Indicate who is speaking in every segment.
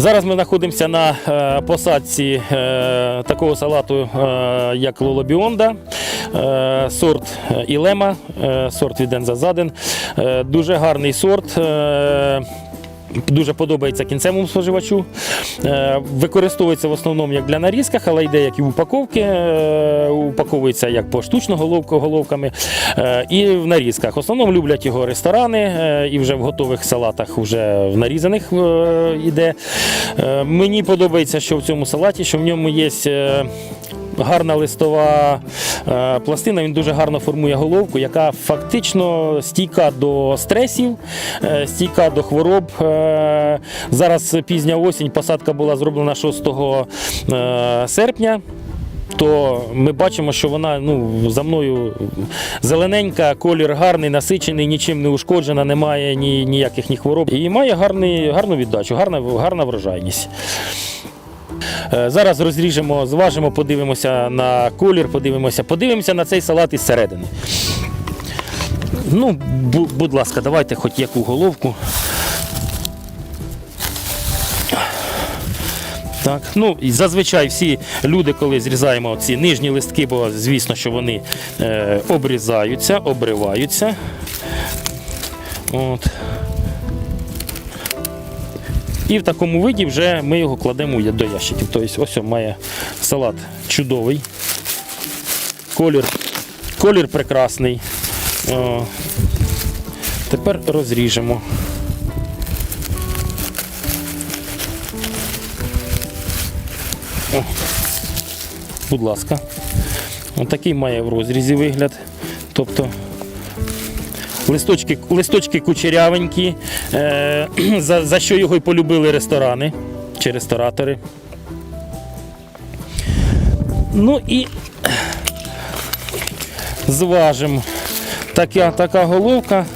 Speaker 1: Зараз ми знаходимося на е, посадці е, такого салату, е, як Лолобіонда, сорт Ілема, сорт від Ензазаден. Дуже гарний сорт. Дуже подобається кінцевому споживачу. Е, Використовується в основному як для нарізках, але йде як і в упаковки. Е, Упаковується як поштучно головками е, і в нарізках. В основному люблять його ресторани і вже в готових салатах, вже в нарізаних йде. Мені подобається, що в цьому салаті, що в ньому є. Гарна листова пластина, він дуже гарно формує головку, яка фактично стійка до стресів, е, стійка до хвороб. Е, Зараз пізня осінь, посадка була зроблена 6 е, серпня. То ми бачимо, що вона ну, за мною зелененька, колір гарний, насичений, нічим не ушкоджена, немає ні, ніяких ні хвороб. І має гарний, гарну віддачу, гарна, гарна врожайність. Е, Зараз розріжемо, зважимо, подивимося на колір, подивимося, подивимося на цей салат із середини. Ну, будь ласка, давайте хоч яку головку. Так, ну і зазвичай всі люди, коли зрізаємо ці нижні листки, бо звісно, що вони е, обрізаються, обриваються. От. І в такому виді вже ми його кладемо до ящиків. Тобто ось має салат чудовий. Колір, колір прекрасний. О, тепер розріжемо. О, будь ласка. Ось такий має в розрізі вигляд. Тобто Листочки, листочки кучерявенькі, е, за, за що його й полюбили ресторани чи ресторатори. Ну і зважимо. Така, така головка.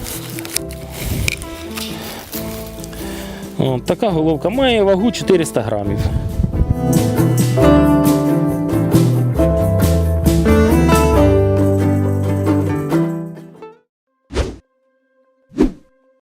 Speaker 1: О, така головка має вагу 400 грамів.